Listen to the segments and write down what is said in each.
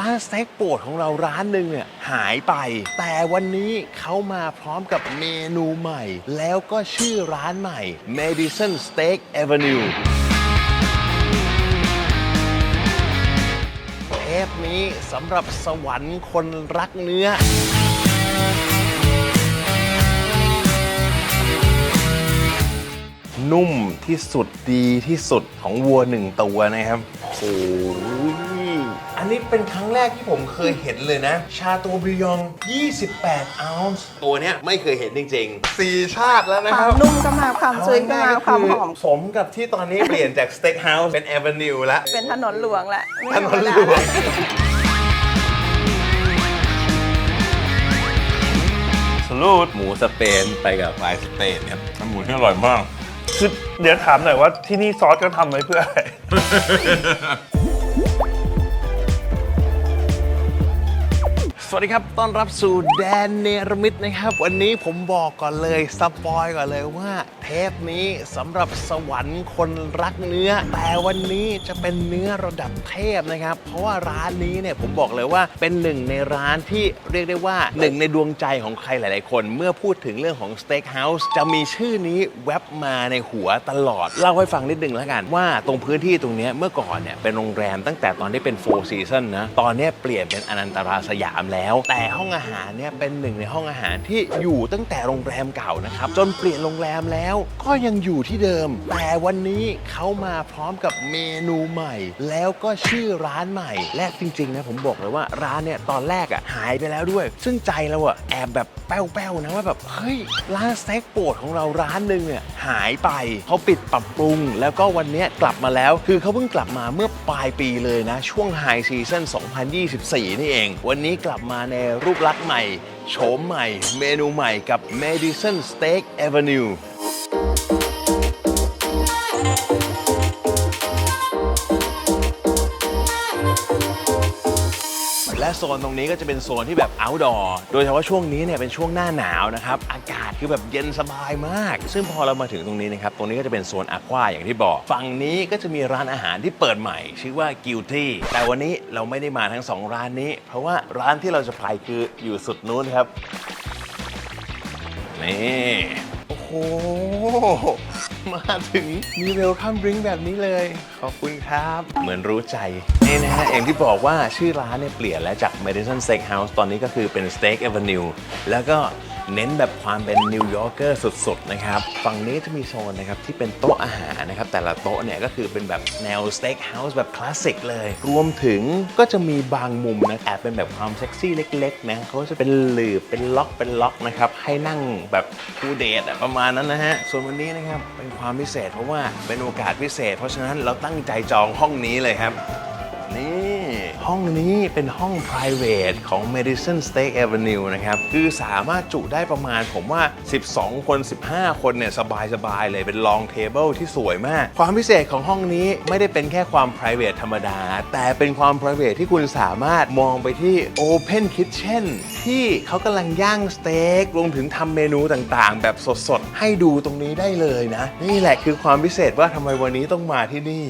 ร้านสเต็กโปรดของเราร้านหนึ่งเนี่ยหายไป แต่วันนี้เขามาพร้อมกับเมนูใหม่ แล้วก็ชื่อร้านใหม่ Madison Steak Avenue เทปนี้สำหรับสวรรค์คนรักเนื้อนุ่มที่สุดดีที่สุดของวัวหนึ่งตัวนะครับ โอ้ย นนี้เป็นครั้งแรกที่ผมเคยเห็นเลยนะ ชาโตบริยอง 28 ออนซ์ ตัวเนี้ยไม่เคยเห็นจริงๆสี่ชาติแล้วนะคควารัมบนุ่มก็มาความจุยก็มาความหอม สมกับที่ตอนนี้เปลี่ยนจากสเต็กเฮาส์เป็นแอเวนิวแล้ว เป็นถนนหลวงแหละไม่ถนธรรนมดาหลวงสลูดหมูสเปนไปกับไฟสเปนครับหมูที่อร่อยมาก คือเดี๋ยวถามหน่อยว่าที่นี่ซอสก็ทำไว้เพื่ออะไร วัสดีครับ ต้อนรับสู่แดนเนรมิตนะครับ วันนี้ผมบอกก่อนเลยสปอยก่อนเลยว่า เทปนี้สำหรับสวรรค์คนรักเนื้อ แต่วันนี้จะเป็นเนื้อระดับเทพนะครับ เพราะว่าร้านนี้เนี่ยผมบอกเลยว่าเป็นหนึ่งในร้านที่เรียกได้ว่าหนึ่งในดวงใจของใครหลาย ๆ คน เมื่อพูดถึงเรื่องของสเต็กเฮาส์จะมีชื่อนี้แวบมาในหัวตลอด เล่าให้ฟังนิดนึงแล้วกันว่าตรงพื้นที่ตรงนี้เมื่อก่อนเนี่ยเป็นโรงแรมตั้งแต่ตอนที่เป็น Four Season นะตอนนี้เปลี่ยนเป็นอนันตราสยามแล้วแต่ห้องอาหารเนี่ยเป็นหนึ่งในห้องอาหารที่อยู่ตั้งแต่โรงแรมเก่านะครับจนเปลี่ยนโรงแรมแล้วก็ยังอยู่ที่เดิม แต่วันนี้เขามาพร้อมกับเมนูใหม่ แล้วก็ชื่อร้านใหม่ และจริงๆนะผมบอกเลยว่าร้านเนี่ยตอนแรกอะหายไปแล้วด้วย ซึ่งใจเราอะแอบแบบแป้วๆนะว่าแบบเฮ้ยร้านสเต็กโปรดของเราร้านหนึ่งเนี่ยหายไปเขาปิดปรับปรุง แล้วก็วันนี้กลับมาแล้ว คือเขาเพิ่งกลับมาเมื่อปลายปีเลยนะ ช่วงไฮซีซั่น2024 นี่เอง วันนี้กลับมาในรูปลักษณ์ใหม่ โฉมใหม่ เมนูใหม่กับ Madison Steak Avenue และโซนตรงนี้ก็จะเป็นโซนที่แบบ outdoor โดยเฉพาะช่วงนี้เนี่ยเป็นช่วงหน้าหนาวนะครับ อากาศคือแบบเย็นสบายมาก ซึ่งพอเรามาถึงตรงนี้นะครับ ตรงนี้ก็จะเป็นโซนอะควาอย่างที่บอก ฝั่งนี้ก็จะมีร้านอาหารที่เปิดใหม่ ชื่อว่า Guilty แต่วันนี้เราไม่ได้มาทั้งสองร้านนี้ เพราะว่าร้านที่เราจะไปคืออยู่สุดนู้นครับนี่ โห มาถึงมีเวลคัมดริงแบบนี้เลย ขอบคุณครับ เหมือนรู้ใจนี่นะฮะเองที่บอกว่าชื่อร้านเนี่ยเปลี่ยนแล้วจาก Madison Steakhouse ตอนนี้ก็คือเป็น Steak Avenue แล้วก็ เน้นแบบความเป็นนิวยอร์กเกอร์สุดๆนะครับฝั่งนี้จะมีโซนนะครับที่เป็นโต๊ะอาหารนะครับแต่ละโต๊ะเนี่ยก็คือเป็นแบบแนว Steak House แบบคลาสสิกเลย รวมถึงก็จะมีบางมุมนะแอบเป็นแบบความเซ็กซี่เล็กๆนะเขาจะเป็นหลืบเป็นล็อกเป็นล็อกนะครับให้นั่งแบบคูเดทอะประมาณนั้นนะฮะส่วนวันนี้นะครับเป็นความพิเศษเพราะว่าเป็นโอกาสพิเศษ เพราะฉะนั้นเราตั้งใจจองห้องนี้เลยครับ ห้องนี้เป็นห้อง private ของ Madison Steak Avenue นะครับ คือสามารถจุได้ประมาณผมว่า 12 คน 15 คนเนี่ยสบายๆเลยเป็น long table ที่สวยมาก ความพิเศษของห้องนี้ไม่ได้เป็นแค่ความ private ธรรมดา แต่เป็นความ private ที่คุณสามารถมองไปที่ open kitchen ที่เขากำลังย่างสเต็กรวมถึงทำเมนูต่างๆ แบบสดๆ ให้ดูตรงนี้ได้เลยนะ นี่แหละคือความพิเศษว่าทำไมวันนี้ต้องมาที่นี่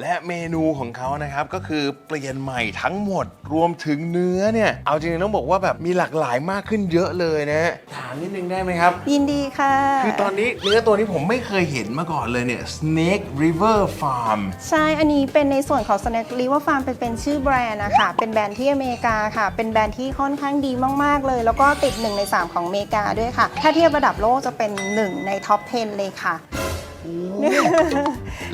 และเมนูของเขานะครับก็คือเปลี่ยนใหม่ทั้งหมดรวมถึงเนื้อเนี่ย เอาจริงๆต้องบอกว่าแบบมีหลากหลายมากขึ้นเยอะเลยนะถามนิดนึงได้ไหมครับ ยินดีค่ะ คือตอนนี้เนื้อตัวนี้ผมไม่เคยเห็นมาก่อนเลยเนี่ย Snake River Farm ใช่ อันนี้เป็นในส่วนของ Snack River Farm เป็นเป็นชื่อแบรนด์นะคะ เป็นแบรนด์ที่อเมริกาค่ะ เป็นแบรนด์ที่ค่อนข้างดีมาก ๆ เลย แล้วก็ติด 1 ใน 3 ของอเมริกาด้วยค่ะ ถ้าเทียบระดับโลกจะเป็น 1 ในท็อป 10 เลยค่ะ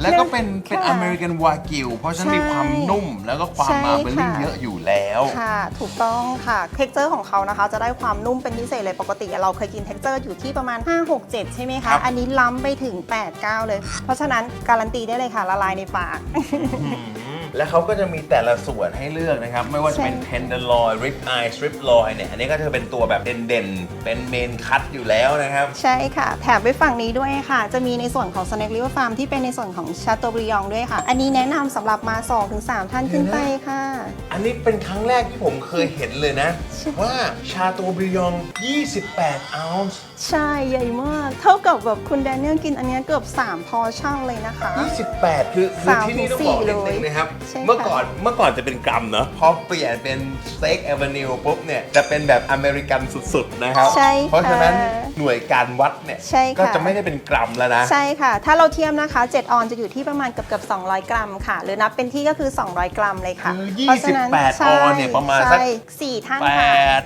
แล้วก็เป็นเป็นค่ะ American Wagyu เพราะฉะนั้นใช่มีความนุ่มแล้วก็ความใช่มาเบลลิ่งค่ะเยอะอยู่แล้ว ค่ะ ถูกต้องค่ะ เท็กเจอร์ของเขานะคะ จะได้ความนุ่มเป็นพิเศษเลยปกติเราเคยกินเท็กเจอร์อยู่ที่ประมาณ 5 6 7 ใช่ไหมครัคะ บ อันนี้ล้ำไปถึง 8 9 เลย เพราะฉะนั้นการันตีได้เลยค่ะละลายในปาก และเขาก็จะมีแต่ละส่วนให้เลือกนะครับ ไม่ว่าจะเป็นใช่ tenderloin rib eye strip loin เนี่ย อันนี้ก็จะเป็นตัวแบบเด่นๆ เป็นเมนคัตอยู่แล้วนะครับ ใช่ค่ะ แถมไปฝั่งนี้ด้วยค่ะ จะมีในส่วนของ Snack River Farm ที่เป็นในส่วนของชาโตบริยองด้วยค่ะ อันนี้แนะนำสำหรับมา 2-3 ท่านขึ้นไปค่ะ อันนี้เป็นครั้งแรกที่ผมเคยเห็นเลยนะใช่ว่าชาโตบริยอง 28 ออนซ์ใช่ใหญ่มาก เท่ากับแบบคุณแดเนียลกินอันเนี้ยเกือบ 3 พอชั่นเลยนะคะ 28 คือคือสามที่นี่ต้องถึงบอกสี่นิดเลนึยงนะครับ ใช่ค่ะ เมื่อก่อนเมื่อก่อนจะเป็นกรัมเนอะพอเปลี่ยนเป็นสเต็กแอเวนิวปุ๊บเนี่ย จะเป็นแบบอเมริกันสุดๆนะครับใช่ค่ะเพราะฉะนั้นหน่วยการวัดเนี่ยใช่ค่ะ ก็จะไม่ได้เป็นกรัมแล้วนะ ใช่ค่ะ ถ้าเราเทียมนะคะ 7 ออนจะอยู่ที่ประมาณเกือบเกือบ200 กรัมค่ะ หรือนับเป็นที่ก็คือ 200 กรัมเลยค่ะคือเพราะฉะนั้น28ใช่ออนเนี่ยประมาณสัก ใช่สี่ท่านแปค่ะด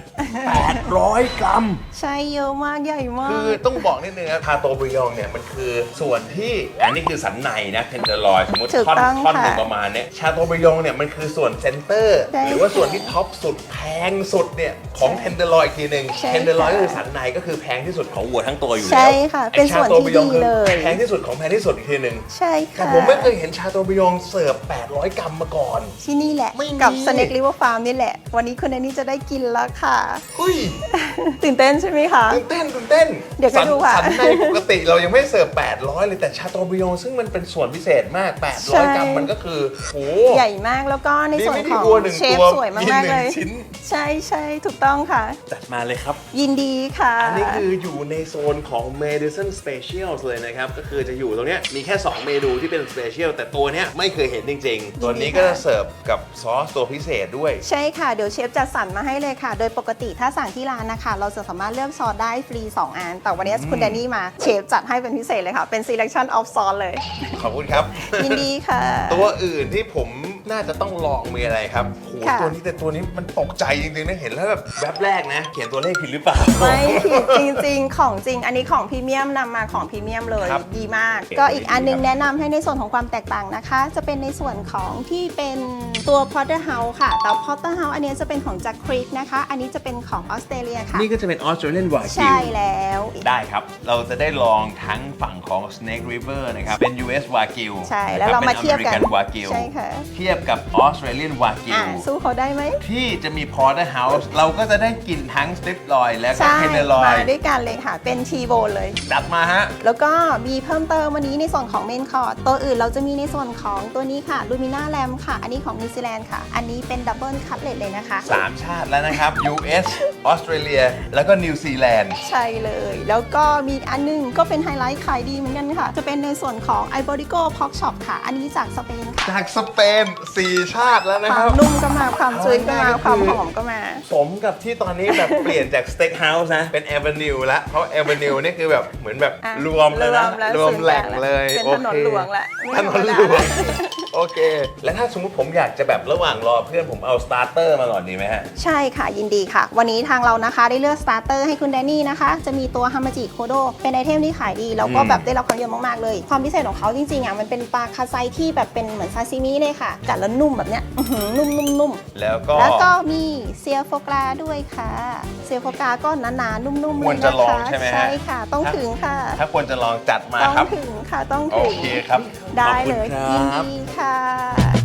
แปดร้อยกรัม ใช่เยอะมากใหญ่มาก คือต้องบอกนิดนึงนะทาโตบริยองเนี่ยมันคือส่วนที่อันนี้คือสันในนะเทนเดอร์ลอยสมมติถูกท่อนต้องท่อนหนึ่งค่ะประมาณเนี้ยชาโตบริยองเนี่ยมันคือส่วนเซนเตอร์ ใช่หรือว่าค่ะส่วนที่ท็อปสุดแพงสุดเนี่ยของเทนเดอร์ลอยอีกทีหนึ่งใช่เทนเดอร์ลอยค่ะก็คือสันในก็คือแพงที่สุดของวัวทั้งตัวอยู่แล้วใช่ค่ะเป็นส่วนที่ไอ้ชาโตบริยองดีเลยคือแพงที่สุดของแพงที่สุดอีกทีหนึ่งใช่แต่ค่ะผมไม่เคยเห็นชาโตบริยองเสิร์ฟ800 กรัมมาก่อน ที่นี่แหละ ไม่มี กับ Snake River Farm นี่แหละ วันนี้คุณแอนนี่จะได้กินแล้วค่ะ เฮ้ยตื่นเต้นใช่ไหมคะ ตื่นเต้นตื่นเต้นเดี๋ยวก็สันดูค่ะสันในปกติเรายังไม่เสิร์ฟ 800 เลยแต่ชาโตบริยองซึ่งมันเป็นส่วนพิเศษมากใช่800 กรัมมันก็คือโอ้ใหญ่มากแล้วก็ในนี่ส่วนไม่ขได้องวัวหนึ่งเชฟตัวสวยมีมากหๆนึ่เลงยชิ้นใช่ใช่ถูกต้องค่ะ จัดมาเลยครับ ยินดีค่ะ อันนี้คืออยู่ในโซนของ Medicine Specials เลยนะครับ ก็คือจะอยู่ตรงเนี้ยมีแค่ 2 เมนูที่เป็น Special แต่ตัวเนี้ยไม่เคยเห็นจริง ๆ ตัวนี้ก็จะเสิร์ฟกับซอสตัวพิเศษด้วย ใช่ค่ะเดี๋ยวเชฟจัดสรรมาให้เลยค่ะ โดยปกติถ้าสั่งที่ร้านนะคะ เราจะสามารถเลือกซอสได้ฟรี2อัน แต่วันนี้คุณแดนนี่มาเชฟจัดให้เป็นพิเศษเลยค่ะ เป็น selection of sauce เลย ขอบคุณครับ ยินดีค่ะ ตัวอื่นที่ผม น่าจะต้องลองมีอะไรครับโหค่ะ ตัวนี้แต่ตัวนี้มันตกใจจริงๆนะเห็นแล้วแบบแวบแรกนะ เขียนตัวเลขผิดหรือเปล่า ไม่ผิดจริงๆ ของจริง อันนี้ของพรีเมียมนำมาของพรีเมียมเลยครับดีมาก เก๋ก็อีกอันนึงดีครับ แนะนำให้ในส่วนของความแตกต่างนะคะ จะเป็นในส่วนของที่เป็นตัว Porterhouse ค่ะ แต่ Porterhouse อันนี้จะเป็นของ Jack Creek นะคะ อันนี้จะเป็นของออสเตรเลียค่ะ นี่ก็จะเป็นออสเตรเลียนวากิใช่แล้ว ได้ครับ เราจะได้ลองทั้งฝั่งของ Snake River นะครับ เป็น US Wagyu ใช่แล้วเรามาเทียบกันเป็น American Wagyu ใช่ค่ะ เทียบกับ Australian Wagyu อ่าสู้เขาได้ไหม ที่จะมี Porterhouse เราก็จะได้กินทั้ง Strip Loin และก็ใช่ Tenderloin มาด้วยกันเลยค่ะ เป็นทีโบเลย จัดมาฮะ แล้วก็มีเพิ่มเติมวันนี้ในส่วนของเมนคอร์ดตัวอื่นเราจะมีในส่วนของตัวนี้ค่ะลูมิน่าแรมค่ะ อันนี้ของนิวซีแลนด์ค่ะ อันนี้เป็นดับเบิลคัตเลตเลยนะคะ 3 ชาติแล้วนะครับ US ออสเตรเลีย แล้วก็นิวซีแลนด์ใช่เลย แล้วก็มีอีกอันหนึงก็เป็นไฮไลท์ขายดีเหมือนกันค่ะ จะเป็นในส่วนของ i b o r i c o Pork Shop ค่ะ อันนี้จากสเปนค่ะจากสเปน4ชาติแล้วนะคควารัมบนุ่มก็มาความจุยก็มาเอาง่ายๆความคือหอมก็มา สมกับที่ตอนนี้แบบ เปลี่ยนจากสเต็กเฮาส์นะ เป็น a อ e n u e แล้วเพราะ a อ e n u e นี่คือแบบเหมือนแบบอะรวมเลยนะ รวมแล้วรวมแหล่งเลยเป็นโอถนนเคหลวงละไม่ถนนธรรมดาหลวง โอเค แล้วถ้าสมมติผมอยากจะแบบระหว่างรอเพื่อนผมเอาสตาร์เตอร์มาก่อนดีไหมฮะ ใช่ค่ะยินดีค่ะ วันนี้ทางเรานะคะ ได้เลือกสตาร์เตอร์ให้คุณแดนนี่นะคะ จะมีตัวฮามาจิโคโดเป็นไอเทมที่ขายดี แล้วก็อืมแบบได้รับความนิยมมากๆเลย ความพิเศษของเขาจริงๆอะมันเป็นปลาคาไซที่แบบเป็นเหมือนซาซิมิเลยค่ะกัดแล้วนุ่มแบบเนี้ยอื้อหือนุ่มนุ่มนุ่มแล้วก็แล้วก็มีเซียโฟกราด้วยค่ะ เซียโฟกราก็หนาๆนุ่มๆควเลรยจะนะลองคะใช่ไหมฮะ ใช่ค่ะ ต้องถึงค่ะ ถ้าควรจะลองจัดมาต้องครับ ถึงค่ะ ต้องโอถึงเคครับ ได้ขอบคุณเลยคยินรับดีค่ะ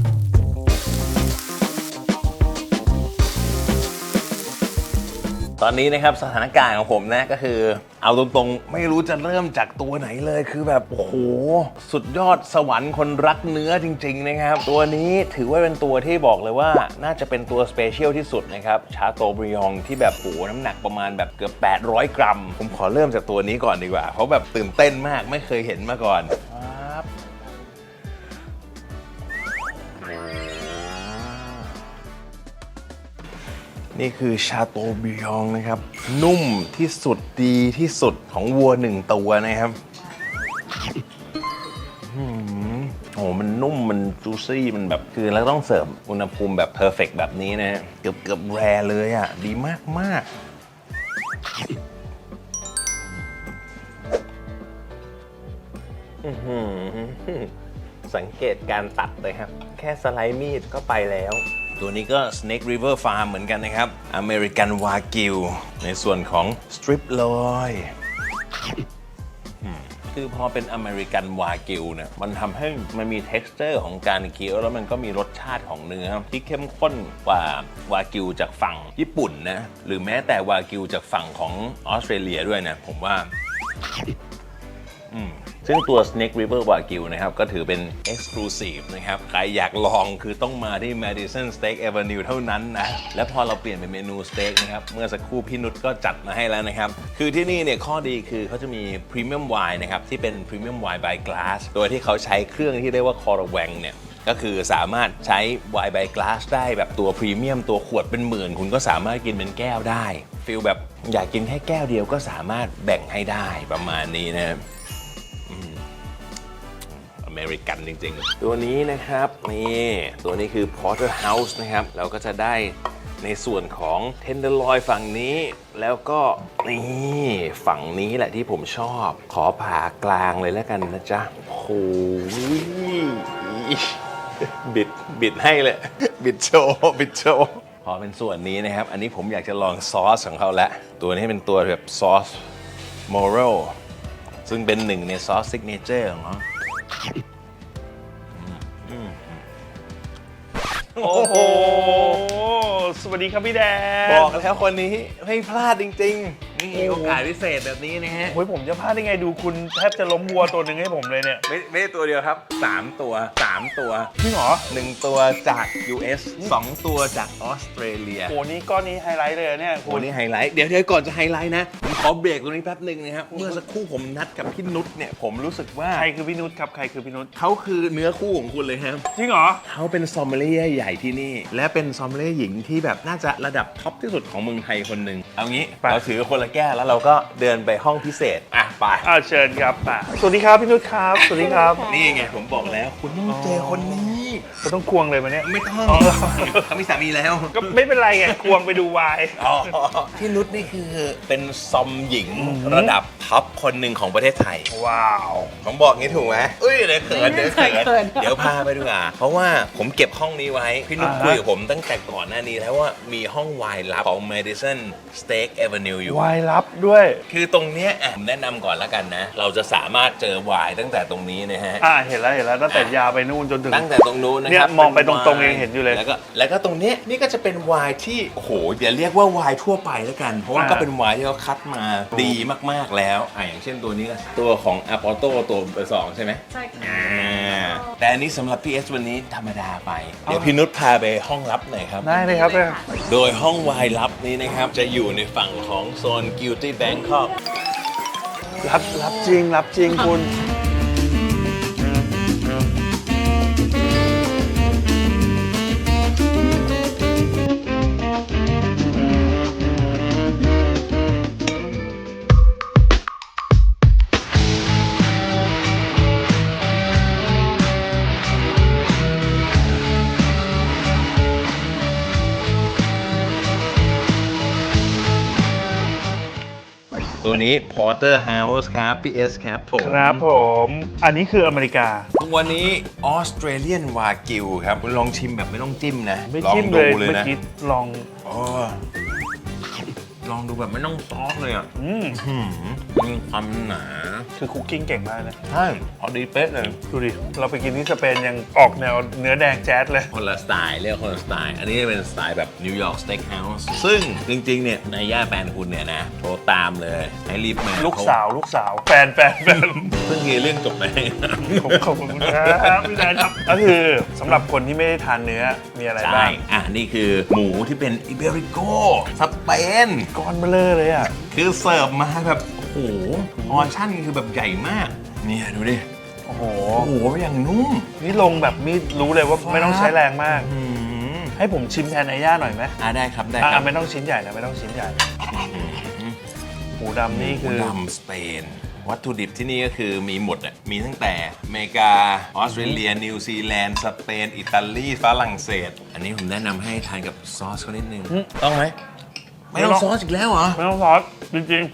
ตอนนี้นะครับสถานการณ์ของผมนะก็คือ เอาตรงๆ ไม่รู้จะเริ่มจากตัวไหนเลยคือแบบโอ้โหสุดยอดสวรรค์คนรักเนื้อจริง ๆ นะครับ ตัวนี้ถือว่าเป็นตัวที่บอกเลยว่าน่าจะเป็นตัวสเปเชียลที่สุดนะครับชาโตบริยองที่แบบโหน้ำหนักประมาณแบบเกือบ 800 กรัม ผมขอเริ่มจากตัวนี้ก่อนดีกว่า เพราะแบบตื่นเต้นมากไม่เคยเห็นมาก่อน นี่คือชาโตบิยองนะครับ นุ่มที่สุดดีที่สุดของวัวหนึ่งตัวนะครับโอ้โหมันนุ่ม มันจูซี่ มันแบบ คือแล้วต้องเสิร์ฟอุณหภูมิแบบเพอร์เฟกแบบนี้นะเกือบเกือบแรเลยอะ ดีมากมากสังเกตการตัดเลยครับ แค่สไลด์มีดก็ไปแล้ว ตัวนี้ก็ Snake River Farm เหมือนกันนะครับ American Wagyu ในส่วนของ Strip Loin อืมคือพอเป็นอเมริกันวากิวเนี่ยมันทำให้มันมี t e x t อร์ของการเคี้ยวแล้วมันก็มีรสชาติของเนื้อ ที่เข้มข้นกว่าวากิวจากฝั่งญี่ปุ่นนะหรือแม้แต่วากิวจากฝั่งของออสเตรเลียด้วยนะผมว่า อืม ซึ่งตัว Snake River Wagyu นะครับ ก็ถือเป็น Exclusive นะครับ ใครอยากลองคือต้องมาที่ Madison Steak Avenue เท่านั้นนะ และพอเราเปลี่ยนเป็นเมนูสเต็กนะครับ เมื่อสักครู่พี่นุชก็จัดมาให้แล้วนะครับ คือที่นี่เนี่ยข้อดีคือเขาจะมี Premium Wine นะครับ ที่เป็น Premium Wine by Glass โดยที่เขาใช้เครื่องที่เรียกว่า c o r a w a n g เนี่ยก็คือสามารถใช้ไวน์ไบกลาสได้แบบตัวพรีเมียมตัวขวดเป็นหมื่น คุณก็สามารถกินเป็นแก้วได้ฟิลแบบอยากกินแค่แก้วเดียวก็สามารถแบ่งให้ได้ประมาณนี้นะครับ เมริกันจริง ๆ ตัวนี้นะครับนี่ตัวนี้คือ Porterhouse นะครับ เราก็จะได้ในส่วนของ Tenderloin ฝั่งนี้ แล้วก็นี่ฝั่งนี้แหละที่ผมชอบ ขอผ่ากลางเลยแล้วกันนะจ๊ะโอ้โหบิดบิดให้เลย บิดโชว์บิดโชว์พอเป็นส่วนนี้นะครับ อันนี้ผมอยากจะลองซอสของเขาแล้วตัวนี้เป็นตัวแบบซอสโมโรซึ่งเป็นหนึ่งในซอสซิกเนเจอร์ของเขา โอ้โห สวัสดีครับพี่แดน บอกแล้วคนนี้ไม่พลาดจริง ๆ นี่โอกาสพิเศษแบบนี้นะฮะโอ้ยผมจะพลาดได้ไงดูคุณแทบจะล้มวัวตัวหนึ่งให้ผมเลยเนี่ย ไม่ไม่ได้ตัวเดียวครับ 3 ตัว 3 ตัวจริงเหรอ 1 ตัวจาก US 2 ตัวจากออสเตรเลียโอ้นี่ก้อนนี้ไฮไลท์เลยอะเนี่ยโอ้คุณนี่ไฮไลท์ เดี๋ยวเดี๋ยวก่อนจะไฮไลท์นะผมขอเบรกตรงนี้แป๊บหนึ่งนะครับ เมื่อสักครู่ผมนัดกับพี่นุชเนี่ยผมรู้สึกว่าใครคือพี่นุชครับใครคือพี่นุชเขาคือเนื้อคู่ของคุณเลยครับ จริงเหรอ เขาเป็นซอมเมลียใหญ่ที่นี่ และเป็นซอมเมลียหญิงที่แบบน่าจะระดับท็อปที่สุดของเมืองไทยคนหนึ่งเอางี้ไปเราถือคนละแก้วแล้วเราก็เดินไปห้องพิเศษอะไปอ่าเชิญครับอะสวัสดีครับพี่นุชครับ สวัสดีครับ นี่ไงผมบอกแล้ว คุณต้องเจอคนนี้ เราต้องควงเลยมันเนี่ยไม่ต้องอ๋อ เขามีสามีแล้ว ก็ไม่เป็นไรไงควงไปดูวาย อ๋อพี่นุชนี่คือเป็นซอมหญิงระดับท็อปคนหนึ่งของประเทศไทย ว้าว ผมบอกงี้ถูกไหมอุ้ยเดี๋ยวเขินเดี๋ยวเขินเขินเดี๋ยวพาไปดีกว่าเพราะว่าผมเก็บห้องนี้ไว้ พี่นุชอ่าฮะ คุยกับผมตั้งแต่ก่อนหน้านี้แล้วว่ามีห้องไวน์ลับของ Madison Steak Avenue อยู่ วายลับด้วย คือตรงเนี้ยอะผมแนะนำก่อนแล้วกันนะ เราจะสามารถเจอไวน์ตั้งแต่ตรงนี้นะฮะ อ่าเห็นแล้วเห็นแล้วตั้งแต่ยาวไปนู่นจนถึง ตั้งแต่ตรงนู้นนะเนี่คยรับมองไปป็นตรงๆวายังเห็นอยู่เลยแล้วก็แล้วก็ตรงเนี้ยนี่ก็จะเป็นไวน์ที่โอ้โหอย่าเรียกว่าไวน์ทั่วไปแล้วกัน เพราะว่าอ่า ก็เป็นไวน์ที่เขาคัดมาดีมากๆแล้วอะอย่างเช่นตัวนี้ก็ตัวของอ p อ t o ตัวเบอร์สองใช่ไหม ใช่ค่ะ อ่าแต่อันนี้สำหรับพี่เอสวันนี้ธรรมดาไป เดี๋ยวพี่นุชพาไปห้องลับหน่อยครับ ได้เลยครับเนี่ยโดยห้องไวน์ลับนี้นะครับ จะอยู่ในฝั่งของโซน Guilty Bangkok รับรับจริงรับจริงคุณ ตัวนี้ Porter House ครับพี่เอสครับผม ครับผม อันนี้คืออเมริกาตัวนี้ออสเตรเลียนวากิวครับคุณลองชิมแบบไม่ต้องจิ้มนะ ไม่ลองจิ้มดูเลยเลยเมื่อนะกี้ลอง อ๋อ ลองดูแบบไม่ต้องซอสเลยอะอืมหืมมีความหนาคือคุกกิ้งเก่งมากนะใช่พอดีเป๊ะเลยดูดิ เราไปกินที่สเปนยังออกแนวเนื้อแดงแจ๊ดเลย คนละสไตล์เรียกคนละสไตล์ อันนี้เป็นสไตล์แบบนิวยอร์กสเต็กเฮาส์ซึ่งจริงๆเนี่ยนายย่าแฟนคุณเนี่ยนะโทรตามเลยให้รีบมาลูกสาวลูกสาวแฟนแฟนแฟนเพิ่งมีเรื่องจบไปผมขอบคุณครับพี่แดนครับ ก็คือสำหรับคนที่ไม่ได้ทานเนื้อมีอะไรใช่บ้างอะนี่คือหมูที่เป็นอิเบริโกสเปนก้อนเบลอเลยอะ คือเสิร์ฟมาแบบโอ้โหพอร์ชั่นคือแบบใหญ่มาก เนี่ยดูดิ โอ้โห โอ้โหอย่างนุ่มนี่ลงแบบมีดรู้เลยว่าไม่ต้องใช้แรงมาก อืมให้ผมชิมแทนไอ้ย่าหน่อยไหมอะได้ครับได้คอะรับไม่ต้องชิ้นใหญ่นะไม่ต้องชิ้นใหญ่หมูดำนี่คือ ดำสเปน วัตถุดิบที่นี่ก็คือมีหมดอะ มีตั้งแต่อเมริกา ออสเตรเลีย นิวซีแลนด์ สเปน อิตาลี ฝรั่งเศส อันนี้ผมแนะนำให้ทานกับซอสเขานิดนึงอืมต้องไหม ไม่ต้องไม่ต้องซอสอีกแล้วเหรอ ไม่ต้องซอสจริงๆ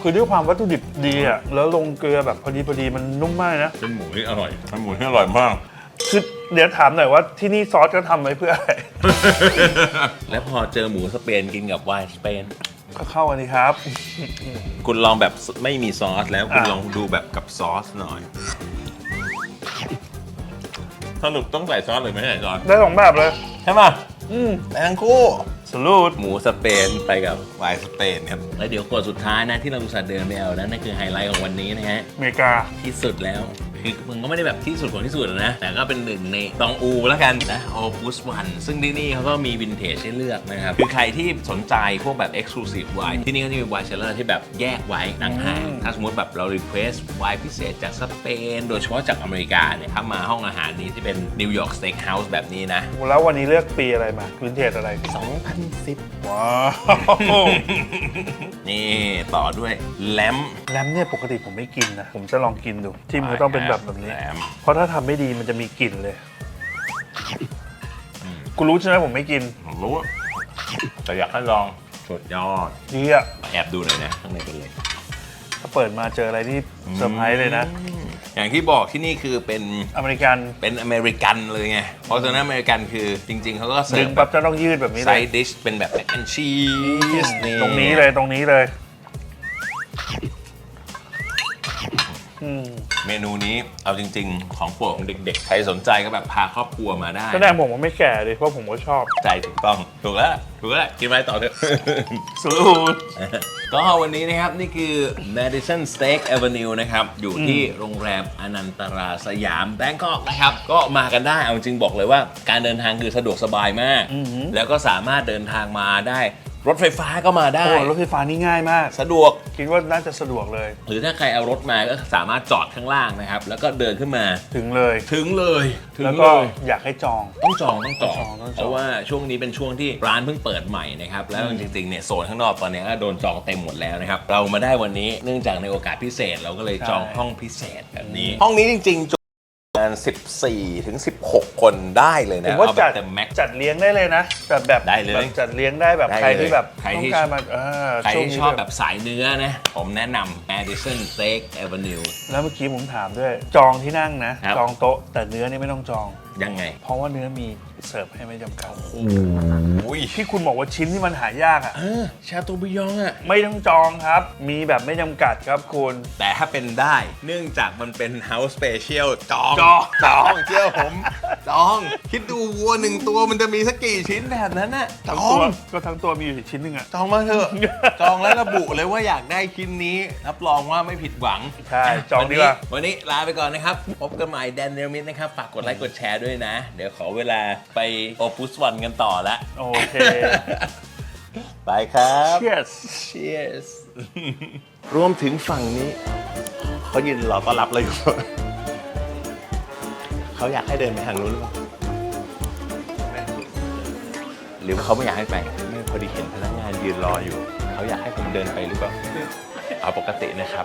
คือด้วยความวัตถุดิบดีอะ แล้วลงเกลือแบบพอดีพอดีมันนุ่มมากนะ เป็นหมูที่อร่อยเป็นหมูที่อร่อยมาก คือเดี๋ยวถามหน่อยว่าที่นี่ซอสก็ทำไว้เพื่ออะไร แล้วพอเจอหมูสเปนกินกับไวน์สเปน ก็เข้ากันดีครับ คุณลองแบบไม่มีซอสแล้วคุณอะ ลองดูแบบกับซอสหน่อย สรุปต้องใส่ซอสหรือไม่ใส่ซอสได้สองแบบเลย ใช่ป่ะอืมแต่ทั้งคู่สลูดหมูสเปนไปกับไวน์สเปนครับแล้วเดี๋ยวกดสุดท้ายนะที่เราอุตส่าห์เดินไปเอานะนั่นคือไฮไลท์ของวันนี้นะฮะอเมริกาที่สุดแล้ว คือมึงก็ไม่ได้แบบที่สุดของที่สุดนะ แต่ก็เป็นหนึ่งในตองอูแล้วกันนะโอปุสวันซึ่งที่นี่เขาก็มีวินเทจให้เลือกนะครับ คือใครที่สนใจพวกแบบ Exclusive Wine ที่นี่ก็จะมีไวน์เชลเลอร์ที่แบบแยกไว้ต่างหากถ้าสมมติแบบเรา Request ไวน์พิเศษจากสเปน โดยเฉพาะจากอเมริกาเนี่ยถ้ามาห้องอาหารนี้ที่เป็นนิวยอร์กสเต็กเฮาส์แบบนี้นะ แล้ววันนี้เลือกปีอะไรมาวินเทจอะไร 2010 ว้าว นี่ต่อด้วยแลมแรมเนี่ยปกติผมไม่กินนะ ผมจะลองกินดูที่มันต้องเป็นแบบแบบนี้แรมเพราะถ้าทำไม่ดีมันจะมีกลิ่นเลยกูรู้ใช่ไหมผมไม่กินผมรู้แต่อยากให้ลองสุดยอดดีอะแอบดูหน่อยนะข้างในเป็นเลยถ้าเปิดมาเจออะไรที่เซอร์ไพรส์เลยนะอย่างที่บอกที่นี่คือเป็นอเมริกันเป็นอเมริกันเลยไง เพราะฉะนั้นอเมริกันคือจริง ๆเขาก็เสิดึร์งฟปั๊บจะต้องยืดแบบนี้ไซเลยด์ดิชเป็นแบบแมคแอนชีสตรงนี้เลยตรงนี้เลย เมนูนี้เอาจริง ๆ ของโปรดของเด็กๆ ใครสนใจก็แบบพาครอบครัวมาได้แสดงผมว่าไม่แก่เลยเพราะผมก็ชอบ ใจถูกต้อง ถูกแล้ว ถูกแล้วกินไปต่อเถอะ สูตร ก็วันนี้นะครับ นี่คือ Madison Steak Avenue นะครับ อยู่ที่โรงแรมอนันตราสยามแบงกอกนะครับ ก็มากันได้เอาจริงบอกเลยว่า การเดินทางคือสะดวกสบายมากอือหือแล้วก็สามารถเดินทางมาได้ รถไฟฟ้าก็มาได้ โอ้รถไฟฟ้านี่ง่ายมาก สะดวก คิดว่าน่าจะสะดวกเลย หรือถ้าใครเอารถมาก็สามารถจอดข้างล่างนะครับ แล้วก็เดินขึ้นมา ถึงเลย ถึงเลย ถึงแล้วเลก็ยอยากให้จอง ต้องจองต้องจองต้องจองต้องจอง เพราะว่าช่วงนี้เป็นช่วงที่ร้านเพิ่งเปิดใหม่นะครับ แล้วจริงๆเนี่ยโซนข้างนอกตอนนี้ก็โดนจองเต็มหมดแล้วนะครับ เรามาได้วันนี้เนื่องจากในโอกาสพิเศษเราก็เลยจองห้องพิเศษแบบนี้ ห้องนี้จริงๆจุประมา ณ 14 ถึง 16 คนได้เลยผนะมว่าเอาแบจัดบเต็มแม็กซ์ จัดเลี้ยงได้เลยนะจัดแบบได้เลยแบบจัดเลี้ยงได้แบบได้ใครเลยที่แบบใครต้อที่ งการมาเออใครช่วงที่นี้ชอบแบบสายเนื้อนะ ผมแนะนำ Madison Steak Avenue แล้วเมื่อกี้ผมถามด้วย จองที่นั่งนะ ครับ จองโต๊ะแต่เนื้อนี่ไม่ต้องจอง ยังไง เพราะว่าเนื้อมี เสิร์ฟให้ไม่จำกัดโอ้ยที่คุณบอกว่าชิ้นที่มันหายากอะเออชาตูบิยองอะไม่ต้องจองครับ มีแบบไม่จำกัดครับคุณ แต่ถ้าเป็นได้ เนื่องจากมันเป็น House Special จอง จองจองเชื่อผม จอง คิดดูวัวหนึ่งตัวมันจะมีสักกี่ชิ้นแบบนั้นน่ะจทั้งอตัวงก็ทั้งตัวมีอยู่ชิ้นหนึ่งอะ จองมาเถอะ จองแล้วระบุเลยว่าอยากได้ชิ้นนี้ รับรองว่าไม่ผิดหวัง ใช่ จองดีกว่า วันนี้ลาไปก่อนนะครับ พบกันใหม่แดนเนลมิดนะครับ ฝากกดไลค์กดแชร์ด้วยนะ เดี๋ยวขอเวลาไปโอปุสวันกันต่อละโอเค ไปครับ Cheers Cheers รวมถึงฝั่งนี้ เขายืนรอต้อนรับเราอยู่ เขาอยากให้เดินไปทางนู้นหรือเปล่าหรือว่าเขาไม่อยากให้ไปไม่พอดีเห็นพนักงานยืนรออยู่ เขาอยากให้ผมเดินไปหรือเปล่าเอาปกตินะครับ